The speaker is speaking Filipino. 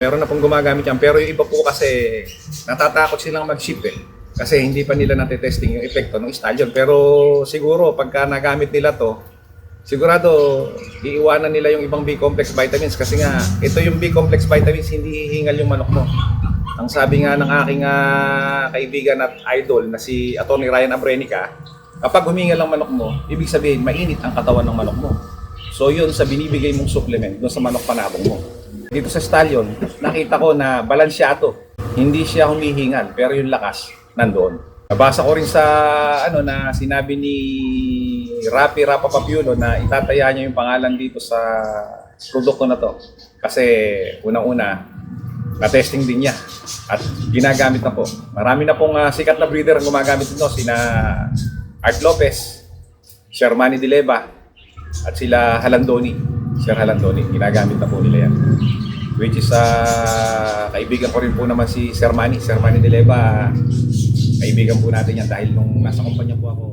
Meron na pong gumagamit yan. Pero yung iba po kasi natatakot silang mag-ship eh. Kasi hindi pa nila natetesting yung epekto ng stallion. Pero siguro pagka nagamit nila to, sigurado iiwanan nila yung ibang B-complex vitamins kasi nga ito yung B-complex vitamins hindi hihingal yung manok mo. Ang sabi nga ng aking ah, kaibigan at idol na si Atty. Ryan Abrenica, kapag humingal ang manok mo, ibig sabihin mainit ang katawan ng manok mo. So yun sa binibigay mong supplement doon sa manok panabong mo. Dito sa stallion, nakita ko na balansyado. Hindi siya humihingal, pero yung lakas nandoon. Nabasa ko rin sa ano na sinabi ni Rapi Rapa Papiulo na itataya niya yung pangalan dito sa produkto na to. Kasi unang-una, na-testing din niya at ginagamit na po. Marami na pong ah, sikat na breeder ang gumagamit nito, sina Art Lopez, Shermani Dileba, at sila Halandoni. Sir Halandoni, ginagamit na po nila yan. Which is, ah, kaibigan ko rin po naman si Sir Manny. Sir Manny Dileba, kaibigan po natin yan dahil nung nasa kumpanya po ako,